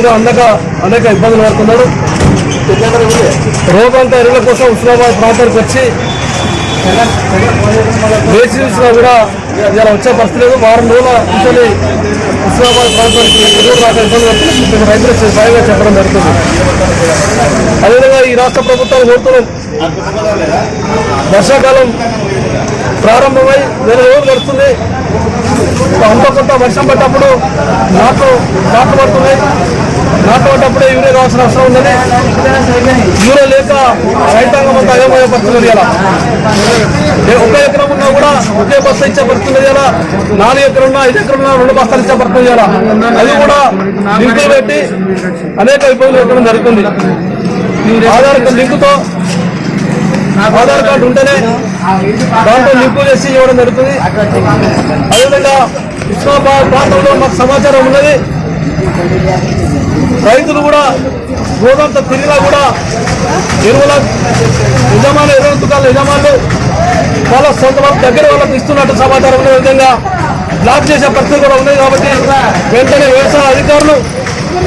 కూడా అందక అనేక ఇబ్బందులు పడుతున్నాడు రోగంత ఎరువుల కోసం ఉస్మాబాద్ ప్రాంతానికి వచ్చి వేచి చూసినా కూడా ఇలా వచ్చే పరిస్థితి లేదు. వారం రోజుల కూర్చొని ఉస్మాబాద్ ప్రాంతానికి ఎరువులు రాక ఇబ్బంది పడుతుంది రైతులు స్వయంగా చెప్పడం జరుగుతుంది. అదేవిధంగా ఈ రాష్ట్ర ప్రభుత్వం కోరుతున్నాం వర్షాకాలం ప్రారంభమై నెల రోజులు గడుస్తుంది. అంత కొంత వర్షం పడ్డప్పుడు నాట్లు నాట్లు పడుతున్నాయి. నాట్లు యూరియా కావాల్సిన అవసరం ఉందని యూరియా లేక రైతాంగం అంతా అయోమయ పరిస్థితులు ఇలా ఒక ఎకరం ఉన్నా కూడా ఒకే బస్తా ఇచ్చే పరిస్థితులు ఇలా. నాలుగు ఎకరం ఉన్నా ఐదు ఎకరం ఉన్నా రెండు బస్తాలు ఇచ్చే పరిస్థితులు ఇలా. అది కూడా లింకులు పెట్టి అనేక ఇబ్బందులు ఎక్కడం జరుగుతుంది. ఆధార్ లింకుతో ఆధార్ కార్డు ఉంటేనే దాంట్లో లింకు చేసి ఇవ్వడం జరుగుతుంది. అదేవిధంగా ఇస్లామాబాద్ ప్రాంతంలో మాకు సమాచారం ఉన్నది. రైతులు కూడా గోదంత తిరిగినా కూడా ఎరువుల యజమాని ఎరువుల దుకాణాల యజమానులు వాళ్ళ సొంత వాళ్ళ దగ్గర వాళ్ళకి ఇస్తున్నట్టు సమాచారం ఉన్న విధంగా బ్లాక్ చేసే పరిస్థితి కూడా ఉన్నాయి కాబట్టి వెంటనే వ్యవసాయ అధికారులు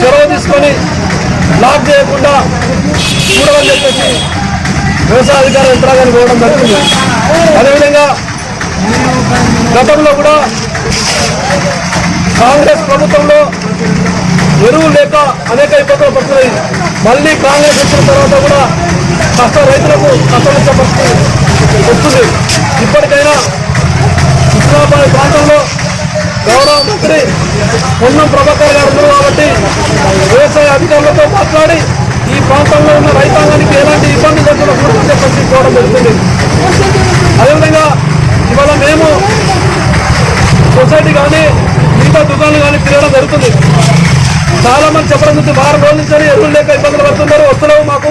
చొరవ తీసుకొని బ్లాక్ చేయకుండా చూడమని చెప్పేసి వ్యవసాయ అధికార యంత్రాంగాన్ని పోవడం జరుగుతుంది. అదేవిధంగా గతంలో కూడా కాంగ్రెస్ ప్రభుత్వంలో ఎరువు లేక అనేక ఇబ్బందులు పడుతున్నాయి. మళ్ళీ కాంగ్రెస్ వచ్చిన తర్వాత కూడా కష్ట రైతులకు కష్టం పరిస్థితి వస్తుంది. ఇప్పటికైనా ఇస్లామాబాద్ ప్రాంతంలో గౌరవ మంత్రి పొన్నం ప్రభాకర్ గారు ఉన్నారు కాబట్టి వ్యవసాయ అధికారులతో మాట్లాడి ఈ ప్రాంతంలో ఉన్న రైతాంగానికి ఎలాంటి ఇబ్బంది లేకుండా పరిస్థితి చూడడం జరుగుతుంది. అదేవిధంగా ఇవాళ మేము సొసైటీ కానీ మిగతా దుకాణాలు కానీ తిరగడం జరుగుతుంది. చాలా మంది చెప్పడం గురించి వారం రోజుల నుంచి ఎరువులు లేక ఇబ్బందులు పడుతున్నారు వస్తున్నావు మాకు.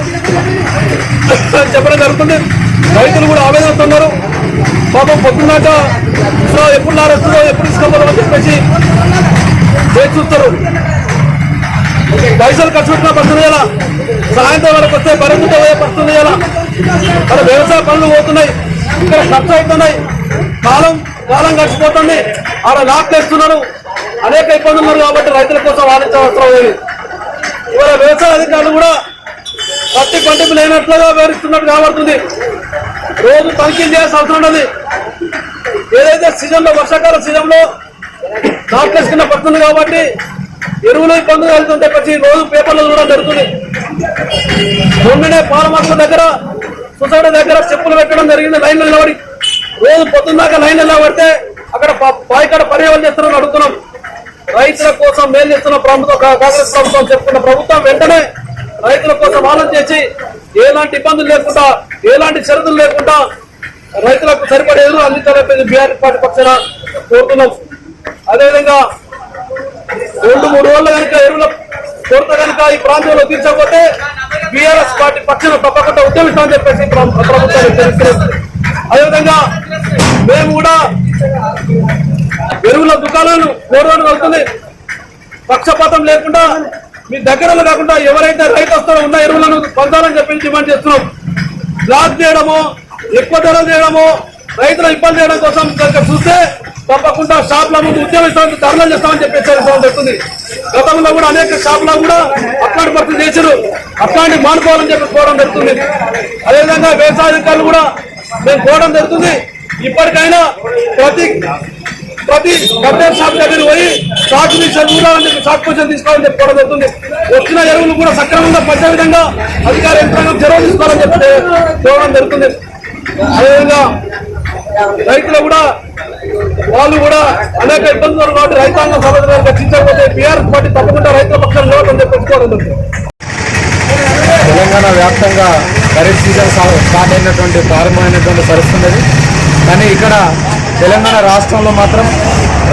అని చెప్పడం జరుగుతుంది. రైతులు కూడా ఆవేదనతున్నారు పాపం పొద్దున్నాక సో ఎప్పుడు నారేస్తుందో ఎప్పుడు ఇసుకోవాలని చెప్పేసి వేచి చూస్తారు. పైసలు ఖర్చు పెట్టిన పడుతుంది ఎలా? సాయంత్రం వరకు వస్తే పరిస్థితి పోయే ఎలా? అక్కడ వ్యవసాయ పనులు పోతున్నాయి. ఇక్కడ ఖర్చు అవుతున్నాయి. కాలం కాలం గడిచిపోతుంది. ఆడ లాక్ వేస్తున్నారు అనేక ఇబ్బందులు ఉన్నారు కాబట్టి రైతుల కోసం వాదించవలసిన అవసరం లేదు. ఇవాళ వ్యవసాయ అధికారులు కూడా పత్తి పంటింపు లేనట్లుగా వివరిస్తున్నట్టు కాబడుతుంది రోజు తనిఖీలు చేయాల్సిన అవసరం ఉన్నది. ఏదైతే సీజన్లో వర్షాకాల సీజన్లో లో కింద పడుతుంది కాబట్టి ఎరువులు ఇబ్బందులు కలుగుతుంటే ప్రతి రోజు పేపర్లు కూడా జరుగుతుంది. మొన్ననే పాలమార్ల దగ్గర సొసైటీ దగ్గర చెప్పులు పెట్టడం జరిగింది లైన్లు నిలబడి. రోజు పొద్దున్నాక లైన్ నిలబడితే అక్కడ పాయికాడ పర్యావరణ చేస్తున్నారని అడుగుతున్నాం. రైతుల కోసం మేలు చేస్తున్న ప్రభుత్వం కా- కాంగ్రెస్ ప్రభుత్వం చెప్పుకున్న ప్రభుత్వం వెంటనే రైతుల కోసం ఆలోచన చేసి ఎలాంటి ఇబ్బందులు లేకుండా ఎలాంటి షరతులు లేకుండా రైతులకు సరిపడే ఎదురు అందించాలని బీఆర్ పార్టీ పక్షాన కోరుతున్నాం. అదేవిధంగా రెండు మూడు రోజులు కనుక ఎరువుల కొరత కనుక ఈ ప్రాంతంలో తీర్చకపోతే బీఆర్ఎస్ పార్టీ పక్షాన తప్పకుండా ఉద్యమిస్తామని చెప్పేసి ప్రభుత్వం తెలుస్తుంది అదేవిధంగా మేము కూడా వందల దుకాణాలు కోరడానికి వెళ్తుంది పక్షపాతం లేకుండా మీ దగ్గరలో కాకుండా ఎవరైతే రైతు వస్తారో ఉన్న ఎరువులను పొందాలని చెప్పి డిమాండ్ చేస్తున్నాం. బ్లాక్ చేయడము ఎక్కువ ధరలు చేయడము రైతుల ఇబ్బంది చేయడం కోసం కనుక చూస్తే తప్పకుండా షాప్ల ముందు ఉద్యమిస్తామని ధరలు చేస్తామని చెప్పి హెచ్చరించడం జరుగుతుంది గతంలో కూడా అనేక షాపులో కూడా అట్లాంటి పరిస్థితి చేశారు. అట్లాంటి మానుకోవాలని చెప్పి కోవడం జరుగుతుంది. అదేవిధంగా వ్యవసాయ అధికారులు కూడా మేము కోవడం జరుగుతుంది. ఇప్పటికైనా ప్రతి ప్రతి కట్టెల షాప్ దగ్గర పోయి స్టాక్ మిషన్ చూడాలని చెప్పి స్టాక్ తీసుకోవాలని చెప్పి కూడా జరుగుతుంది వచ్చిన ఎరువులు కూడా సక్రమంగా పడ్డ విధంగా అధికార యంత్రాంగం చొరవ తీసుకోవాలని చెప్పి చూడడం జరుగుతుంది. అదేవిధంగా రైతులు కూడా వాళ్ళు కూడా అనేక ఇబ్బందులు కాబట్టి రైతాంగం సమస్యలు రక్షించకపోతే బీఆర్ఎస్ పార్టీ తప్పకుండా రైతుల పక్షాన్ని నిలబడని చెప్పి తెలంగాణ వ్యాప్తంగా ఖరీఫ్ సీజన్ స్టార్ట్ అయినటువంటి ప్రారంభమైనటువంటి పరిస్థితి ఉన్నది. కానీ ఇక్కడ తెలంగాణ రాష్ట్రంలో మాత్రం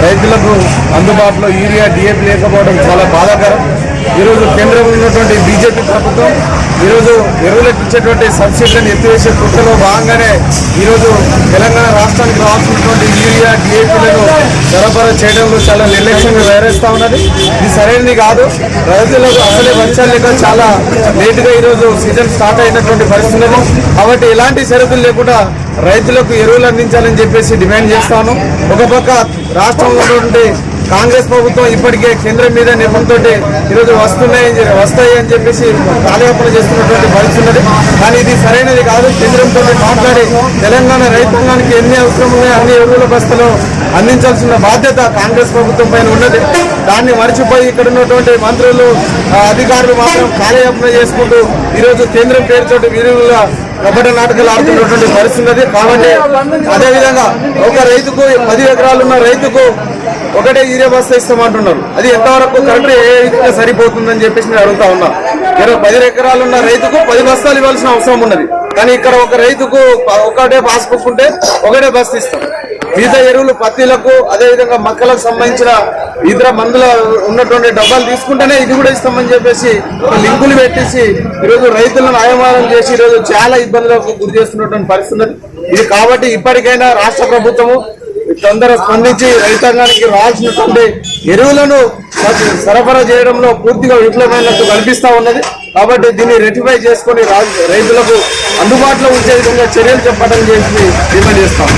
రైతులకు అందుబాటులో యూరియా డిఏపి లేకపోవడం చాలా బాధాకరం. ఈరోజు కేంద్రంలో ఉన్నటువంటి బీజేపీ ప్రభుత్వం ఈరోజు ఎరువులకు ఇచ్చేటువంటి సబ్సిడీలను ఎత్తివేసే కృషిలో భాగంగానే ఈరోజు తెలంగాణ రాష్ట్రానికి రావాల్సినటువంటి యూరియా డిఏపీలను సరఫరా చేయడంలో చాలా నిర్లక్ష్యంగా వ్యవహరిస్తూ ఉన్నది. ఇది సరైనది కాదు. రైతులకు అసలే వర్షాలు లేక చాలా లేటుగా ఈరోజు సీజన్ స్టార్ట్ అయినటువంటి పరిస్థితి కాబట్టి ఎలాంటి షరతులు లేకుండా రైతులకు ఎరువులు అందించాలని చెప్పేసి డిమాండ్ చేస్తాను. ఒక పక్క రాష్ట్రంలో ఉన్నటువంటి కాంగ్రెస్ ప్రభుత్వం ఇప్పటికే కేంద్రం మీద నెపంతో ఈరోజు వస్తున్నాయి వస్తాయి అని చెప్పేసి కాలయాపన చేస్తున్నటువంటి పరిస్థితున్నది కానీ ఇది సరైనది కాదు. కేంద్రంతో మాట్లాడి తెలంగాణ రైతాంగానికి ఎన్ని అవసరం ఉన్నాయో అన్ని ఎరువుల బస్తలు అందించాల్సిన బాధ్యత కాంగ్రెస్ ప్రభుత్వం పైన ఉన్నది. దాన్ని మర్చిపోయి ఇక్కడ ఉన్నటువంటి మంత్రులు అధికారులు మాత్రం కాలయాపన చేసుకుంటూ ఈరోజు కేంద్రం పేరుతోటి వీరుల కబడ్డీ నాటకాలు ఆడుతున్నటువంటి పరిస్థితి ఉన్నది. కాబట్టి అదేవిధంగా ఒక రైతుకు పది ఎకరాలు ఉన్న రైతుకు ఒకటే యూరియా బస్తా ఇస్తామంటున్నారు. అది ఎంతవరకు కరెక్ట్ ఏ విధంగా సరిపోతుందని చెప్పేసి నేను అడుగుతా ఉన్నా. ఇక్కడ పది ఎకరాలు ఉన్న రైతుకు పది బస్తాలు ఇవ్వాల్సిన అవసరం ఉన్నది. కానీ ఇక్కడ ఒక రైతుకు ఒకటే పాస్బుక్ ఉంటే ఒకటే బస్తా ఇస్తాం. మిగతా ఎరువులు పత్తిలకు అదేవిధంగా మక్కలకు సంబంధించిన ఇతర మందుల ఉన్నటువంటి డబ్బాలు తీసుకుంటేనే ఇది కూడా ఇస్తామని చెప్పేసి లింకులు పెట్టేసి ఈరోజు రైతులను ఆయమానం చేసి ఈరోజు చాలా ఇబ్బందులకు గురి చేస్తున్నటువంటి పరిస్థితి ఇది కాబట్టి ఇప్పటికైనా రాష్ట్ర ప్రభుత్వము తొందర స్పందించి రైతాంగానికి రావాల్సినటువంటి ఎరువులను సరఫరా చేయడంలో పూర్తిగా విఫలమైనట్టు కనిపిస్తూ ఉన్నది. కాబట్టి దీన్ని రెటిఫై చేసుకొని రా- రైతులకు అందుబాటులో ఉంచే విధంగా చర్యలు చెప్పడం చేసి డిమాండ్ చేస్తాం.